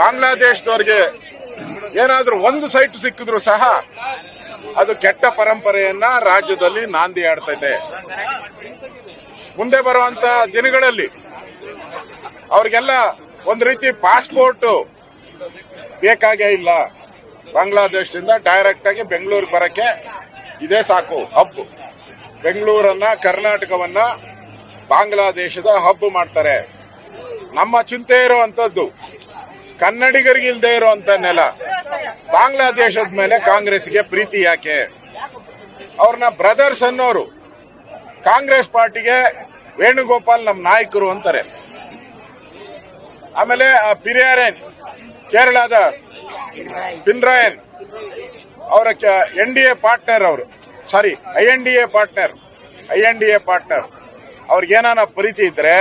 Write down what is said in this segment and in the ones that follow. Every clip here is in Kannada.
ಬಾಂಗ್ಲಾದೇಶದವ್ರಿಗೆ ಏನಾದ್ರೂ ಒಂದು ಸೈಟ್ ಸಿಕ್ಕಿದ್ರು ಸಹ ಅದು ಕೆಟ್ಟ ಪರಂಪರೆಯನ್ನ ರಾಜ್ಯದಲ್ಲಿ ನಾಂದಿ ಆಡ್ತೈತೆ. ಮುಂದೆ ಬರುವಂತ ದಿನಗಳಲ್ಲಿ ಅವ್ರಿಗೆಲ್ಲ ಒಂದು ರೀತಿ ಪಾಸ್ಪೋರ್ಟ್ ಬೇಕಾಗೇ ಇಲ್ಲ. ಬಾಂಗ್ಲಾದೇಶದಿಂದ ಡೈರೆಕ್ಟ್ ಆಗಿ ಬೆಂಗಳೂರಿಗೆ ಬರಕ್ಕೆ ಇದೇ ಸಾಕು ಹಬ್ ಬೆಂಗಳೂರನ್ನ, ಕರ್ನಾಟಕವನ್ನ ಬಾಂಗ್ಲಾದೇಶದ ಹಬ್ ಮಾಡ್ತಾರೆ. ನಮ್ಮ ಚಿಂತೆ ಇರುವಂತದ್ದು, ಕನ್ನಡಿಗರಿಗೆ ಇಲ್ಲದೆ ಇರುವಂತ ನೆಲ. ಬಾಂಗ್ಲಾದೇಶದ ಮೇಲೆ ಕಾಂಗ್ರೆಸ್ಗೆ ಪ್ರೀತಿ ಯಾಕೆ? ಅವ್ರನ್ನ ಬ್ರದರ್ಸ್ ಅನ್ನೋರು, ಕಾಂಗ್ರೆಸ್ ಪಾರ್ಟಿಗೆ ವೇಣುಗೋಪಾಲ್ ನಮ್ಮ ನಾಯಕರು ಅಂತಾರೆ. ಆಮೇಲೆ ಪಿರಿಯಾರನ್, ಕೇರಳದ ಪಿನ್ರಾಯನ್, ಅವರ ಎನ್ ಡಿ ಎ ಪಾರ್ಟ್ನರ್ ಅವರು. Sorry, I N D A partner, I N D A partner. ಅವ್ರಿಗೆ ಏನಾನ ಪ್ರೀತಿ ಇದ್ರೆ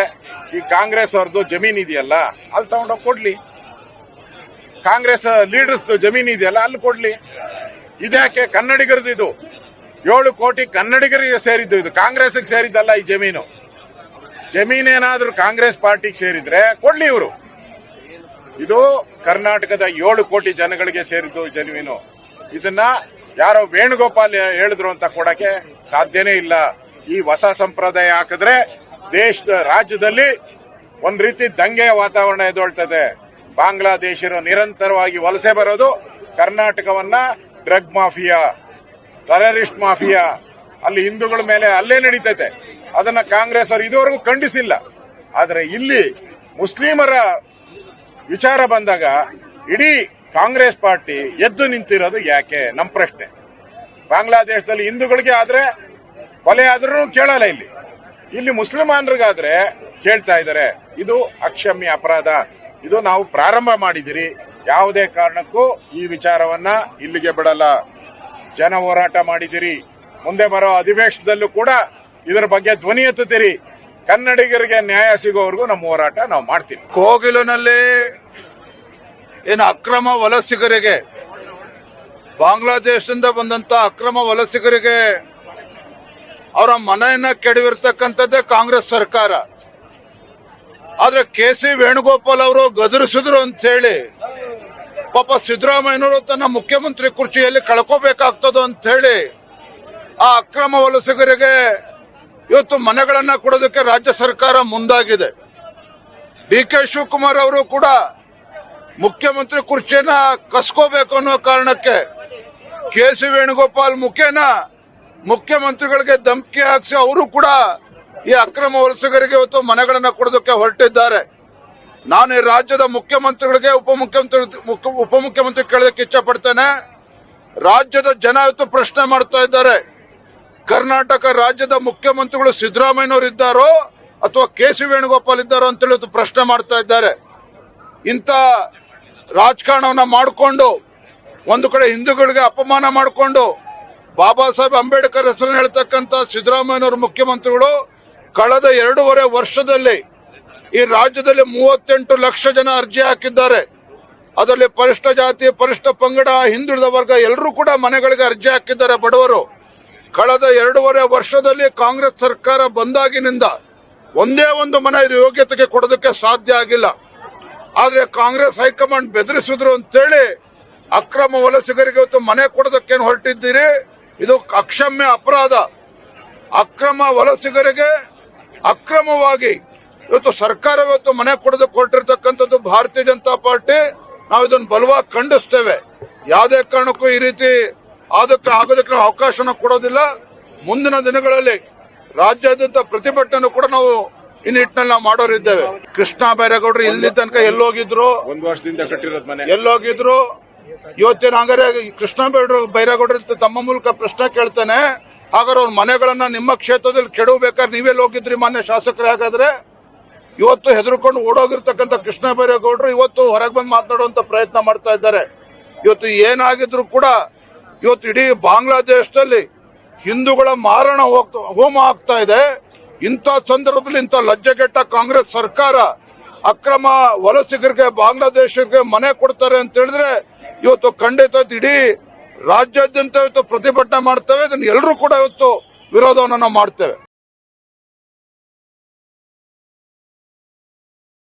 ಈ ಕಾಂಗ್ರೆಸ್ ಅವ್ರದ್ದು ಜಮೀನ್ ಇದೆಯಲ್ಲ, ಅಲ್ಲಿ ತಗೊಂಡೋಗಿ ಕೊಡ್ಲಿ. ಕಾಂಗ್ರೆಸ್ ಲೀಡರ್ಸ್ ಜಮೀನ್ ಇದೆಯಲ್ಲ, ಅಲ್ಲಿ ಕೊಡ್ಲಿ. ಇದ್ಯಾಕೆ? ಕನ್ನಡಿಗರದ್ದು ಇದು. ಏಳು ಕೋಟಿ ಕನ್ನಡಿಗರಿಗೆ ಸೇರಿದ್ದು ಇದು. ಕಾಂಗ್ರೆಸ್ಗೆ ಸೇರಿದ್ದಲ್ಲ ಈ ಜಮೀನು. ಜಮೀನೇನಾದ್ರೂ ಕಾಂಗ್ರೆಸ್ ಪಾರ್ಟಿಗೆ ಸೇರಿದ್ರೆ ಕೊಡ್ಲಿ ಇವರು. ಇದು ಕರ್ನಾಟಕದ ಏಳು ಕೋಟಿ ಜನಗಳಿಗೆ ಸೇರಿದ್ದು ಜಮೀನು. ಇದನ್ನ ಯಾರೋ ವೇಣುಗೋಪಾಲ್ ಹೇಳಿದ್ರು ಅಂತ ಕೊಡಕ್ಕೆ ಸಾಧ್ಯನೇ ಇಲ್ಲ. ಈ ಹೊಸ ಸಂಪ್ರದಾಯ ಹಾಕಿದ್ರೆ ದೇಶದ ರಾಜ್ಯದಲ್ಲಿ ಒಂದು ರೀತಿ ದಂಗೆಯ ವಾತಾವರಣ ಎದುಳ್ತದೆ ಬಾಂಗ್ಲಾದೇಶರು ನಿರಂತರವಾಗಿ ವಲಸೆ ಬರೋದು ಕರ್ನಾಟಕವನ್ನ ಡ್ರಗ್ ಮಾಫಿಯಾ, ಟೆರರಿಸ್ಟ್ ಮಾಫಿಯಾ, ಅಲ್ಲಿ ಹಿಂದೂಗಳ ಮೇಲೆ ಅಲ್ಲೇ ನಡೀತೈತೆ. ಅದನ್ನ ಕಾಂಗ್ರೆಸ್ ಅವರು ಇದುವರೆಗೂ ಖಂಡಿಸಿಲ್ಲ. ಆದರೆ ಇಲ್ಲಿ ಮುಸ್ಲಿಮರ ವಿಚಾರ ಬಂದಾಗ ಇಡೀ ಕಾಂಗ್ರೆಸ್ ಪಾರ್ಟಿ ಎದ್ದು ನಿಂತಿರೋದು ಯಾಕೆ? ನಮ್ಮ ಪ್ರಶ್ನೆ. ಬಾಂಗ್ಲಾದೇಶದಲ್ಲಿ ಹಿಂದೂಗಳಿಗೆ ಆದ್ರೆ ಕೊಲೆ ಆದ್ರೂ ಕೇಳಲ್ಲ ಇಲ್ಲಿ. ಇಲ್ಲಿ ಮುಸ್ಲಿಮಾನರಿಗಾದ್ರೆ ಹೇಳ್ತಾ ಇದ್ದಾರೆ, ಇದು ಅಕ್ಷಮ್ಯ ಅಪರಾಧ. ಇದು ನಾವು ಪ್ರಾರಂಭ ಮಾಡಿದಿರಿ ಯಾವುದೇ ಕಾರಣಕ್ಕೂ ಈ ವಿಚಾರವನ್ನ ಇಲ್ಲಿಗೆ ಬಿಡಲ್ಲ. ಜನ ಹೋರಾಟ ಮಾಡಿದಿರಿ ಮುಂದೆ ಬರೋ ಅಧಿವೇಶನದಲ್ಲೂ ಕೂಡ ಇದರ ಬಗ್ಗೆ ಧ್ವನಿ ಎತ್ತುತ್ತೀರಿ. ಕನ್ನಡಿಗರಿಗೆ ನ್ಯಾಯ ಸಿಗೋವರೆಗೂ ನಮ್ಮ ಹೋರಾಟ ನಾವು ಮಾಡ್ತೀವಿ. ಕೋಗಿಲಿನಲ್ಲಿ ಏನು ಅಕ್ರಮ ವಲಸಿಗರಿಗೆ, ಬಾಂಗ್ಲಾದೇಶದಿಂದ ಬಂದಂತ ಅಕ್ರಮ ವಲಸಿಗರಿಗೆ ಅವರ ಮನೆಯನ್ನ ಕೆಡವಿರ್ತಕ್ಕಂಥದ್ದೇ ಕಾಂಗ್ರೆಸ್ ಸರ್ಕಾರ. ಆದ್ರೆ ಕೆ ಸಿ ವೇಣುಗೋಪಾಲ್ ಅವರು ಗದರಿಸಿದ್ರು ಅಂತ ಹೇಳಿ ಪಾಪ ಸಿದ್ದರಾಮಯ್ಯನವರು ತನ್ನ ಮುಖ್ಯಮಂತ್ರಿ ಕುರ್ಚಿಯಲ್ಲಿ ಕಳ್ಕೋಬೇಕಾಗ್ತದೋ ಅಂತ ಹೇಳಿ ಆ ಅಕ್ರಮ ವಲಸಿಗರಿಗೆ ಇವತ್ತು ಮನೆಗಳನ್ನ ಕೊಡೋದಕ್ಕೆ ರಾಜ್ಯ ಸರ್ಕಾರ ಮುಂದಾಗಿದೆ. ಡಿ ಕೆ ಶಿವಕುಮಾರ್ ಅವರು ಕೂಡ ಮುಖ್ಯಮಂತ್ರಿ ಕುರ್ಚಿಯನ್ನ ಕಸ್ಕೋಬೇಕು ಅನ್ನೋ ಕಾರಣಕ್ಕೆ ಕೆ ಸಿ ವೇಣುಗೋಪಾಲ್ ಮುಖೇನ ಮುಖ್ಯಮಂತ್ರಿಗಳಿಗೆ ಧಮಕಿ ಹಾಕಿಸಿ ಅವರು ಕೂಡ ಈ ಅಕ್ರಮ ವಲಸಿಗರಿಗೆ ಇವತ್ತು ಮನೆಗಳನ್ನ ಕೊಡೋದಕ್ಕೆ ಹೊರಟಿದ್ದಾರೆ. ನಾನು ಈ ರಾಜ್ಯದ ಮುಖ್ಯಮಂತ್ರಿಗಳಿಗೆ, ಉಪಮುಖ್ಯಮಂತ್ರಿ, ಮುಖ್ಯ- ಉಪಮುಖ್ಯಮಂತ್ರಿ ಕೇಳೋದಕ್ಕೆ ಇಚ್ಛಪಡ್ತೇನೆ. ರಾಜ್ಯದ ಜನ ಇವತ್ತು ಪ್ರಶ್ನೆ ಮಾಡ್ತಾ ಇದ್ದಾರೆ. ಕರ್ನಾಟಕ ರಾಜ್ಯದ ಮುಖ್ಯಮಂತ್ರಿಗಳು ಸಿದ್ದರಾಮಯ್ಯನವರು ಇದ್ದಾರೋ ಅಥವಾ ಕೆ ಸಿ ವೇಣುಗೋಪಾಲ್ ಇದ್ದಾರೋ ಅಂತೇಳಿ ಇವತ್ತು ಪ್ರಶ್ನೆ ಮಾಡ್ತಾ ಇದ್ದಾರೆ. ಇಂಥ ರಾಜಕಾರಣವನ್ನ ಮಾಡಿಕೊಂಡು, ಒಂದು ಕಡೆ ಹಿಂದೂಗಳಿಗೆ ಅಪಮಾನ ಮಾಡಿಕೊಂಡು ಬಾಬಾ ಸಾಹೇಬ್ ಅಂಬೇಡ್ಕರ್ ಹೆಸರನ್ನು ಹೇಳ್ತಕ್ಕಂಥ ಸಿದ್ದರಾಮಯ್ಯನವರು ಮುಖ್ಯಮಂತ್ರಿಗಳು ಕಳೆದ ಎರಡೂವರೆ ವರ್ಷದಲ್ಲಿ ಈ ರಾಜ್ಯದಲ್ಲಿ ಮೂವತ್ತೆಂಟು ಲಕ್ಷ ಜನ ಅರ್ಜಿ ಹಾಕಿದ್ದಾರೆ. ಅದರಲ್ಲಿ ಪರಿಷ್ಠ ಜಾತಿ, ಪರಿಷ್ಠ ಪಂಗಡ, ಹಿಂದುಳಿದ ವರ್ಗ ಎಲ್ಲರೂ ಕೂಡ ಮನೆಗಳಿಗೆ ಅರ್ಜಿ ಹಾಕಿದ್ದಾರೆ ಬಡವರು. ಕಳೆದ ಎರಡೂವರೆ ವರ್ಷದಲ್ಲಿ ಕಾಂಗ್ರೆಸ್ ಸರ್ಕಾರ ಬಂದಾಗಿನಿಂದ ಒಂದೇ ಒಂದು ಮನೆ ಯೋಗ್ಯತೆಗೆ ಕೊಡೋದಕ್ಕೆ ಸಾಧ್ಯ ಆಗಿಲ್ಲ. ಆದ್ರೆ ಕಾಂಗ್ರೆಸ್ ಹೈಕಮಾಂಡ್ ಬೆದರಿಸಿದ್ರು ಅಂತೇಳಿ ಅಕ್ರಮ ವಲಸಿಗರಿಗೆ ಇವತ್ತು ಮನೆ ಕೊಡೋದಕ್ಕೇನು ಹೊರಟಿದ್ದೀರಿ? ಇದು ಅಕ್ಷಮ್ಯ ಅಪರಾಧ. ಅಕ್ರಮ ವಲಸಿಗರಿಗೆ ಅಕ್ರಮವಾಗಿ ಇವತ್ತು ಸರ್ಕಾರ ಇವತ್ತು ಮನೆ ಕೊಡದು ಕೊಟ್ಟಿರ್ತಕ್ಕಂಥದ್ದು ಭಾರತೀಯ ಜನತಾ ಪಾರ್ಟಿ. ನಾವು ಇದನ್ನು ಬಲವಾಗಿ ಖಂಡಿಸ್ತೇವೆ. ಯಾವುದೇ ಕಾರಣಕ್ಕೂ ಈ ರೀತಿ ಅದಕ್ಕೆ ಆಗೋದಕ್ಕೆ ನಾವು ಅವಕಾಶನ ಕೊಡೋದಿಲ್ಲ. ಮುಂದಿನ ದಿನಗಳಲ್ಲಿ ರಾಜ್ಯಾದ್ಯಂತ ಪ್ರತಿಭಟನೆ ಕೂಡ ನಾವು ಈ ನಿಟ್ಟಿನಲ್ಲಿ ನಾವು ಮಾಡೋರಿದ್ದೇವೆ. ಕೃಷ್ಣ ಬೈರೇಗೌಡರು ಇಲ್ಲಿ ತನಕ ಎಲ್ಲೋಗಿದ್ರು. ಒಂದು ವರ್ಷದಿಂದ ಕಟ್ಟಿರೋದು ಮನೆ. ಎಲ್ಲೋಗಿದ್ರು. ಇವತ್ತಿನ ಹಂಗಾರೆ ಕೃಷ್ಣ ಬೈರೇಗೌಡರು ಬೈರೇಗೌಡರು ತಮ್ಮ ಮೂಲಕ ಪ್ರಶ್ನೆ ಕೇಳ್ತಾನೆ. ಹಾಗಾದ್ರೆ ಅವ್ರ ಮನೆಗಳನ್ನ ನಿಮ್ಮ ಕ್ಷೇತ್ರದಲ್ಲಿ ಕೆಡವಬೇಕಾದ್ರೆ ನೀವೇ ಹೋಗಿದ್ರಿ ಮಾನ್ಯ ಶಾಸಕರೇ? ಹಾಗಾದ್ರೆ ಇವತ್ತು ಹೆದರ್ಕೊಂಡು ಓಡೋಗಿರ್ತಕ್ಕಂಥ ಕೃಷ್ಣ ಬೈರೇಗೌಡರು ಇವತ್ತು ಹೊರಗೆ ಬಂದು ಮಾತನಾಡುವಂತ ಪ್ರಯತ್ನ ಮಾಡ್ತಾ ಇದ್ದಾರೆ. ಇವತ್ತು ಏನಾಗಿದ್ರು ಕೂಡ ಇವತ್ತು ಇಡೀ ಬಾಂಗ್ಲಾದೇಶದಲ್ಲಿ ಹಿಂದೂಗಳ ಮಾರಣ ಹೋಗ್ತಾ ಹೋಮ ಆಗ್ತಾ ಇದೆ. ಇಂಥ ಸಂದರ್ಭದಲ್ಲಿ ಇಂಥ ಲಜ್ಜೆಗೆಟ್ಟ ಕಾಂಗ್ರೆಸ್ ಸರ್ಕಾರ ಅಕ್ರಮ ವಲಸಿಗರಿಗೆ ಬಾಂಗ್ಲಾದೇಶರಿಗೆ ಮನೆ ಕೊಡ್ತಾರೆ ಅಂತ ಹೇಳಿದ್ರೆ ಇವತ್ತು ಖಂಡಿತ ಇಡೀ ರಾಜ್ಯಾದ್ಯಂತ ಇವತ್ತು ಪ್ರತಿಭಟನೆ ಮಾಡ್ತೇವೆ. ಇದನ್ನು ಎಲ್ಲರೂ ಕೂಡ ಇವತ್ತು ವಿರೋಧವನ್ನು ನಾವು ಮಾಡ್ತೇವೆ.